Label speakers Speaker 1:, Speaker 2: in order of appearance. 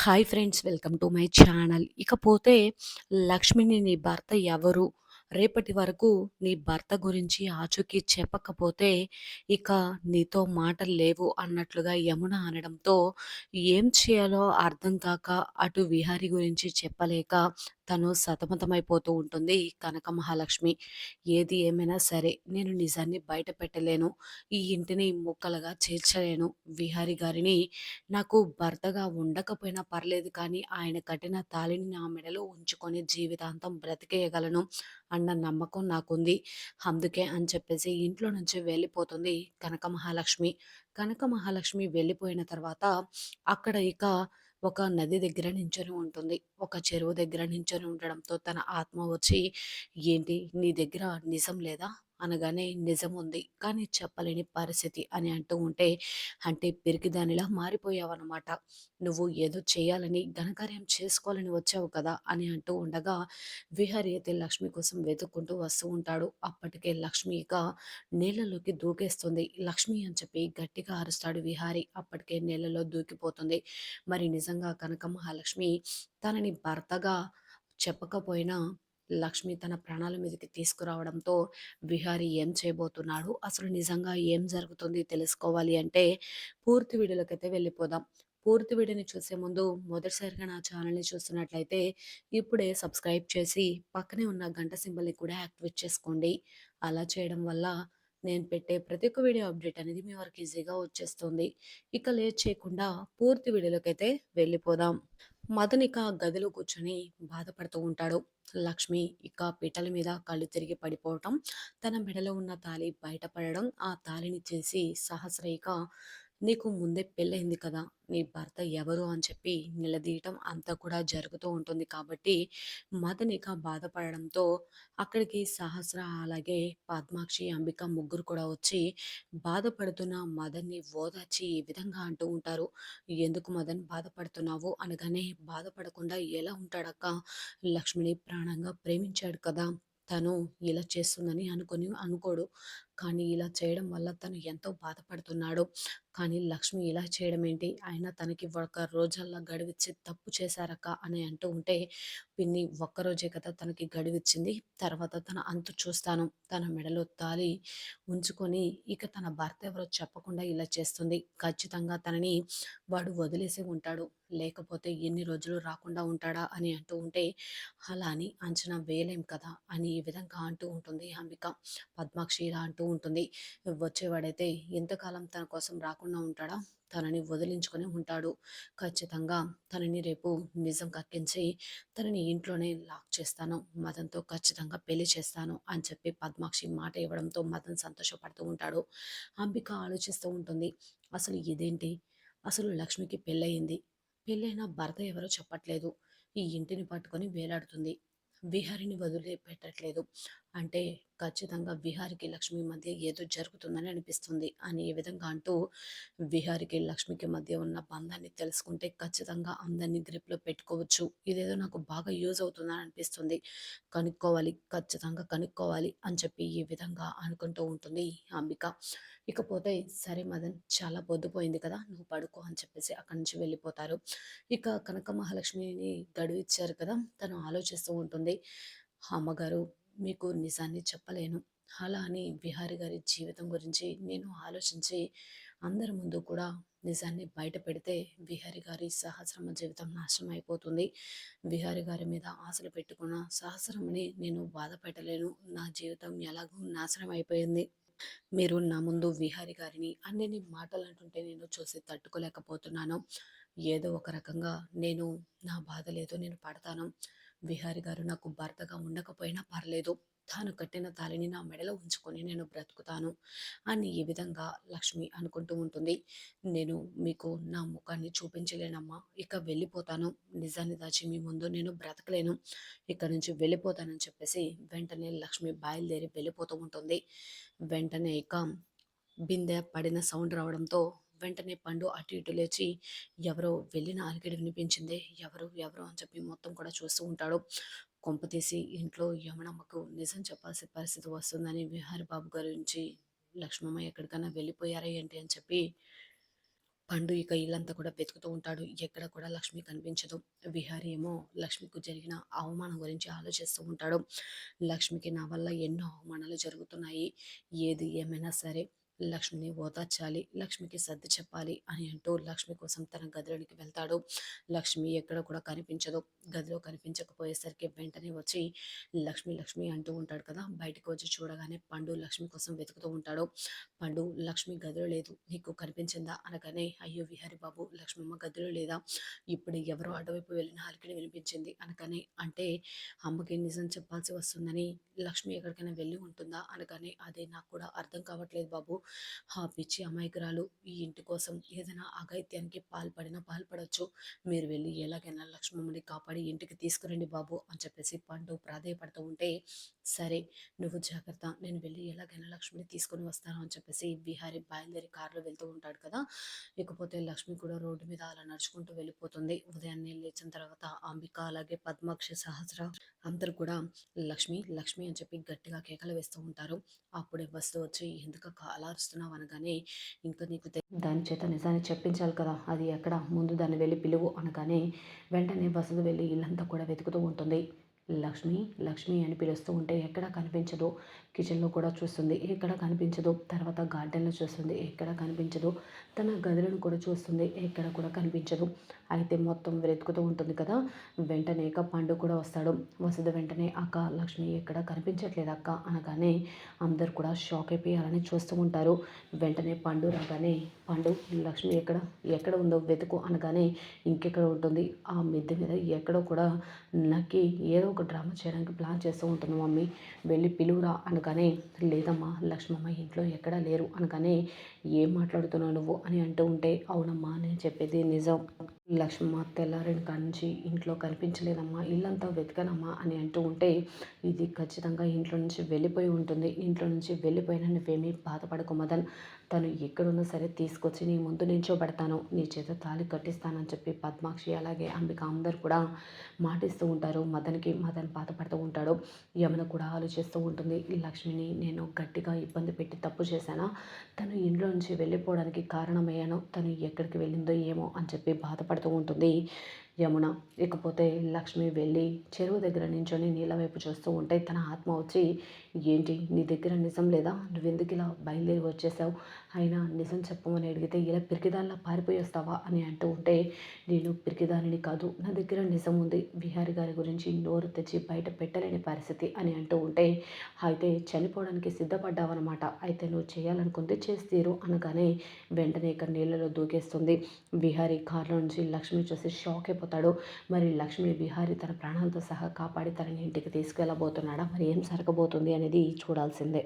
Speaker 1: Hi friends welcome to my channel ఇకపోతే లక్ష్మిని నీ భర్త ఎవరు? రేపటి వరకు నీ భర్త గురించి ఆచూకీ చెప్పకపోతే ఇక నీతో మాటలు లేవు అన్నట్లుగా యమున అనడంతో ఏం చేయాలో అర్థం కాక అటు విహారి గురించి చెప్పలేక తను సతమతమైపోతూ ఉంటుంది కనక మహాలక్ష్మి. ఏది ఏమైనా సరే నేను నిజాన్ని బయట పెట్టలేను ఈ ఇంటిని ముక్కలుగా చేర్చలేను విహారి గారిని నాకు భర్తగా ఉండకపోయినా పర్లేదు కానీ ఆయన కట్టిన తాళిని నా మెడలో ఉంచుకొని జీవితాంతం బ్రతికేయగలను అన్న నమ్మకం నాకుంది. అందుకే అని చెప్పేసి ఇంట్లో నుంచి వెళ్ళిపోతుంది కనక మహాలక్ష్మి. కనక మహాలక్ష్మి వెళ్ళిపోయిన తర్వాత అక్కడ ఇక ఒక నది దగ్గర నించొని ఉంటుంది. ఒక చెరువు దగ్గర నించొని ఉండడంతో తన ఆత్మ వచ్చి ఏంటి నీ దగ్గర నిజం లేదా? అనగానే నిజం ఉంది కానీ చెప్పలేని పరిస్థితి అని అంటూ ఉంటే అంటే పిరికిదానిలా మారిపోయావన్నమాట నువ్వు ఏదో చేయాలని ఘనకార్యం చేసుకోవాలని వచ్చావు కదా అని అంటూ ఉండగా విహారి అయితే లక్ష్మి కోసం వెతుక్కుంటూ వస్తూ ఉంటాడు. అప్పటికే లక్ష్మి ఇక నీళ్ళలోకి దూకేస్తుంది. లక్ష్మి అని చెప్పి గట్టిగా అరుస్తాడు విహారి. అప్పటికే నీళ్ళలో దూకిపోతుంది. మరి నిజంగా కనక మహాలక్ష్మి తనని భర్తగా చెప్పకపోయినా లక్ష్మి తన ప్రాణాల మీదకి తీసుకురావడంతో విహారి ఏం చేయబోతున్నాడు? అసలు నిజంగా ఏం జరుగుతుంది తెలుసుకోవాలి అంటే పూర్తి వీడియోలకైతే వెళ్ళిపోదాం. పూర్తి వీడియోని చూసే ముందు మొదటిసారిగా నా ఛానల్ని చూస్తున్నట్లయితే ఇప్పుడే సబ్స్క్రైబ్ చేసి పక్కనే ఉన్న గంట సింబల్ని కూడా యాక్టివేట్ చేసుకోండి. అలా చేయడం వల్ల నేను పెట్టే ప్రతి ఒక్క వీడియో అప్డేట్ అనేది మీ వరకు ఈజీగా వచ్చేస్తుంది. ఇక లేట్ చేయకుండా పూర్తి వీడియోలోకి అయితే వెళ్ళిపోదాం. మదన్ ఇక గదిలో కూర్చొని బాధపడుతూ ఉంటాడు. లక్ష్మి ఇక పిట్టల మీద కళ్ళు తిరిగి పడిపోవటం తన మెడలో ఉన్న తాళి బయటపడడం ఆ తాళిని చేసి సహస్ర ఇక నీకు ముందే పెళ్ళయింది కదా! నీ భర్త ఎవరు అని చెప్పి నిలదీయటం అంతా కూడా జరుగుతూ ఉంటుంది. కాబట్టి మదనిక బాధపడడంతో అక్కడికి సహస్ర అలాగే పద్మాక్షి అంబిక ముగ్గురు కూడా వచ్చి బాధపడుతున్న మదన్ని ఓదార్చి ఈ విధంగా అంటూ ఉంటారు. ఎందుకు మదన్ బాధపడుతున్నావు? అనగానే బాధపడకుండా ఎలా ఉంటాడక్క? లక్ష్మిని ప్రాణంగా ప్రేమించాడు కదా! తను ఇలా చేస్తుందని అనుకొని అనుకోడు. కానీ ఇలా చేయడం వల్ల తను ఎంతో బాధపడుతున్నాడు. కానీ లక్ష్మి ఇలా చేయడం ఏంటి? ఆయన తనకి ఒక రోజల్లా గడివిచ్చి తప్పు చేశారక్క అని అంటూ ఉంటే పిన్ని ఒక్కరోజే కదా తనకి గడివిచ్చింది. తర్వాత తన అంతు చూస్తాను. తన మెడలో తాలి ఉంచుకొని ఇక తన భర్త ఎవరో చెప్పకుండా ఇలా చేస్తుంది. ఖచ్చితంగా తనని వాడు వదిలేసి ఉంటాడు. లేకపోతే ఎన్ని రోజులు రాకుండా ఉంటాడా అని అంటూ ఉంటే అలా అని అంచనా వేయలేం కదా అని ఈ విధంగా అంటూ ఉంటుంది అంబిక. పద్మాక్షి ఇలా అంటూ ఉంటుంది వచ్చేవాడైతే ఎంతకాలం తన కోసం రాకుండా ఉంటాడా? తనని వదిలించుకొని ఉంటాడు. ఖచ్చితంగా తనని రేపు నిజం కక్కించి తనని ఇంట్లోనే లాక్ చేస్తాను. మదన్తో ఖచ్చితంగా పెళ్ళి చేస్తాను అని చెప్పి పద్మాక్షి మాట ఇవ్వడంతో మదన్ సంతోషపడుతూ ఉంటాడు. అంబిక ఆలోచిస్తూ ఉంటుంది. అసలు ఇదేంటి? అసలు లక్ష్మికి పెళ్ళయింది. పెళ్ళైన భర్త ఎవరో చెప్పట్లేదు. ఈ ఇంటిని పట్టుకొని వేలాడుతుంది. విహారిని వదిలే పెట్టట్లేదు అంటే ఖచ్చితంగా విహారికి లక్ష్మి మధ్య ఏదో జరుగుతుందని అనిపిస్తుంది. అని ఏ విధంగా అంటూ విహారికి లక్ష్మికి మధ్య ఉన్న బంధాన్ని తెలుసుకుంటే ఖచ్చితంగా అందరినీ గ్రిప్లో పెట్టుకోవచ్చు. ఇదేదో నాకు బాగా యూజ్ అవుతుందని అనిపిస్తుంది. కనుక్కోవాలి ఖచ్చితంగా కనుక్కోవాలి అని చెప్పి ఈ విధంగా అనుకుంటూ ఉంటుంది అంబిక. ఇకపోతే సరే మదన్ చాలా పొద్దుపోయింది కదా నువ్వు పడుకో అని చెప్పేసి అక్కడి నుంచి వెళ్ళిపోతారు. ఇక కనక మహాలక్ష్మిని గడువు ఇచ్చారు కదా తను ఆలోచిస్తూ ఉంటుంది. అమ్మగారు మీకు నిజాన్ని చెప్పలేను. అలా అని విహారి గారి జీవితం గురించి నేను ఆలోచించి అందరి ముందు కూడా నిజాన్ని బయట పెడితే విహారి గారి సహస్రమ జీవితం నాశనం అయిపోతుంది. విహారి గారి మీద ఆశలు పెట్టుకున్న సహస్రమని నేను బాధపెట్టలేను. నా జీవితం ఎలాగో నాశనం అయిపోయింది. మీరు నా ముందు విహారి గారిని అన్ని మాటలు అంటుంటే నేను చూసి తట్టుకోలేకపోతున్నాను. ఏదో ఒక రకంగా నేను నా బాధ లేదో నేను పడతాను. విహారి గారు నాకు భర్తగా ఉండకపోయినా పర్లేదు. తాను కట్టిన తాలిని నా మెడలో ఉంచుకొని నేను బ్రతుకుతాను అని ఈ విధంగా లక్ష్మి అనుకుంటూ ఉంటుంది. నేను మీకు నా ముఖాన్ని చూపించలేనమ్మా. ఇక వెళ్ళిపోతాను. నిజాన్ని దాచి మీ ముందు నేను బ్రతకలేను. ఇక్కడ నుంచి వెళ్ళిపోతానని చెప్పేసి వెంటనే లక్ష్మి బయలుదేరి వెళ్ళిపోతూ ఉంటుంది. వెంటనే ఇక బిందె పడిన సౌండ్ రావడంతో వెంటనే పండు అటు ఇటు లేచి ఎవరో వెళ్ళిన అలికిడి వినిపించింది ఎవరు ఎవరు అని చెప్పి మొత్తం కూడా చూస్తూ ఉంటాడు కొంప తీసి ఇంట్లో యమనమ్మకు నిజం చెప్పాల్సిన పరిస్థితి వస్తుందని విహారి బాబు గురించి లక్ష్మమ్మ ఎక్కడికైనా వెళ్ళిపోయారా ఏంటి అని చెప్పి పండు ఇక ఇల్లంతా కూడా వెతుకుతూ ఉంటాడు. ఎక్కడ కూడా లక్ష్మి కనిపించదు. విహారీ ఏమో లక్ష్మికి జరిగిన అవమానం గురించి ఆలోచిస్తూ ఉంటాడు. లక్ష్మికి నా వల్ల ఎన్నో అవమానాలు జరుగుతున్నాయి. ఏది ఏమైనా సరే లక్ష్మిని ఓదార్చాలి. లక్ష్మికి సర్ది చెప్పాలి అని అంటూ లక్ష్మి కోసం తన గదిలోనికి వెళ్తాడు. లక్ష్మి ఎక్కడ కూడా కనిపించదు. గదిలో కనిపించకపోయేసరికి వెంటనే వచ్చి లక్ష్మి లక్ష్మి అంటూ ఉంటాడు కదా! బయటకు వచ్చి చూడగానే పండు లక్ష్మి కోసం వెతుకుతూ ఉంటాడు. పండు లక్ష్మి గదిలో లేదు. నీకు కనిపించిందా? అనగానే అయ్యో! విహారీ బాబు లక్ష్మమ్మ గదిలో లేదా? ఇప్పుడు ఎవరో అటువైపు వెళ్ళిన అలికిడి వినిపించింది అనగానే అంటే అమ్మకి నిజం చెప్పాల్సి వస్తుందని లక్ష్మి ఎక్కడికైనా వెళ్ళి ఉంటుందా? అనగానే అదే నాకు కూడా అర్థం కావట్లేదు బాబు. ఆ పిచ్చి అమాయకురాలు ఈ ఇంటి కోసం ఏదైనా అఘాయిత్యానికి పాల్పడినా పాల్పడొచ్చు. మీరు వెళ్ళి ఎలాగైనా లక్ష్మమ్మని కాపాడి ఇంటికి తీసుకురండి బాబు అని చెప్పేసి పండు ప్రాధేయపడుతూ ఉంటే సరే నువ్వు జాగ్రత్త. నేను వెళ్ళి ఎలాగైనా లక్ష్మిని తీసుకొని వస్తాను అని చెప్పేసి విహారీ బయలుదేరి కారులో వెళ్తూ ఉంటాడు కదా. ఇకపోతే లక్ష్మి కూడా రోడ్డు మీద అలా నడుచుకుంటూ వెళ్ళిపోతుంది. ఉదయాన్నే లేచిన తర్వాత అంబిక అలాగే పద్మాక్షి సహస్ర అందరు కూడా లక్ష్మి లక్ష్మి అని చెప్పి గట్టిగా కేకలు వేస్తూ ఉంటారు. అప్పుడే బస్సు వచ్చి ఎందుకు అలా అరుస్తున్నావు అనగానే ఇంకా నీకు దాని చేత నిజాన్ని చెప్పించాలి కదా. అది ఎక్కడ? ముందు దాన్ని వెళ్ళి పిలువు అనగానే వెంటనే బస్సుకు వెళ్ళి ఇల్లంతా కూడా వెతుకుతూ ఉంటుంది. లక్ష్మి లక్ష్మి అని పిలుస్తూ ఉంటే ఎక్కడ కనిపించదు? కిచెన్లో కూడా చూస్తుంది. ఎక్కడ కనిపించదు? తర్వాత గార్డెన్లో చూస్తుంది. ఎక్కడ కనిపించదు? తన గదులను కూడా చూస్తుంది. ఎక్కడ కూడా కనిపించదు. అయితే మొత్తం వెతుకుతూ ఉంటుంది కదా? వెంటనే ఇక పండు కూడా వస్తాడు. వసతి వెంటనే అక్క లక్ష్మి ఎక్కడ కనిపించట్లేదు అక్క అనగానే అందరు కూడా షాక్ అయిపోయాలని చూస్తూ ఉంటారు. వెంటనే పండు రాగానే పండు లక్ష్మి ఎక్కడ ఎక్కడ ఉందో వెతుకు అనగానే ఇంకెక్కడ ఉంటుంది? ఆ మిద్దె మీద ఎక్కడో కూడా నక్కి ఏదో ఒక డ్రామా చేయడానికి ప్లాన్ చేస్తూ ఉంటుంది మమ్మీ వెళ్ళి పిలువురా అనగానే లేదమ్మా లక్ష్మమ్మ ఇంట్లో ఎక్కడా లేరు అనగానే ఏం మాట్లాడుతున్నావు నువ్వు అని అంటూ ఉంటే అవునమ్మా నేను చెప్పేది నిజం. లక్ష్మమ్మ తెల్లారిని కాడి ఇంట్లో కనిపించలేదమ్మా ఇల్లంతా వెతకనమ్మా అని అంటూ ఉంటే ఇది ఖచ్చితంగా ఇంట్లో నుంచి వెళ్ళిపోయి ఉంటుంది. ఇంట్లో నుంచి వెళ్ళిపోయినా నువ్వేమీ బాధపడకు మదన్. తను ఎక్కడున్నా సరే తీసుకొచ్చి నీ ముందు నించోబెడతాను నీ చేత తాళి కట్టిస్తానని చెప్పి పద్మాక్షి అలాగే అంబిక అందరు కూడా మాటిస్తూ ఉంటారు. మదన్కి మదన్ బాధపడుతూ ఉంటాడు. యమున కూడా ఆలోచిస్తూ ఉంటుంది లక్ష్మిని నేను గట్టిగా ఇబ్బంది పెట్టి తప్పు చేశానా? తను ఇంట్లో నుంచి వెళ్ళిపోవడానికి కారణమయ్యాను తను ఎక్కడికి వెళ్ళిందో ఏమో అని చెప్పి పడుతూ ఉంటుంది. యమున. ఇకపోతే లక్ష్మి వెళ్ళి చెరువు దగ్గర నించొని నీళ్ళ వైపు చూస్తూ ఉంటే తన ఆత్మ వచ్చి ఏంటి? నీ దగ్గర నిజం లేదా? నువ్వెందుకు ఇలా బయలుదేరి వచ్చేసావు? అయినా నిజం చెప్పమని అడిగితే ఇలా పిరికిదానిలా పారిపోయి వస్తావా? అని అంటూ ఉంటే నేను పిరికిదానిని కాదు. నా దగ్గర నిజం ఉంది. విహారి గారి గురించి నోరు తెచ్చి బయట పెట్టలేని పరిస్థితి అని అంటూ ఉంటే అయితే చనిపోవడానికి సిద్ధపడ్డావన్నమాట. అయితే నువ్వు చేయాలనుకుంటే చేస్తీరు అనగానే వెంటనే ఇక్కడ నీళ్ళలో దూకేస్తుంది. బిహారీ కారులో నుంచి లక్ష్మి చూసి షాక్ అయిపోతాడు మరి లక్ష్మి బిహారీ తన ప్రాణాలతో సహా కాపాడి తనని ఇంటికి తీసుకెళ్ళబోతున్నాడా? మరి ఏం జరగబోతుంది అనేది చూడాల్సిందే.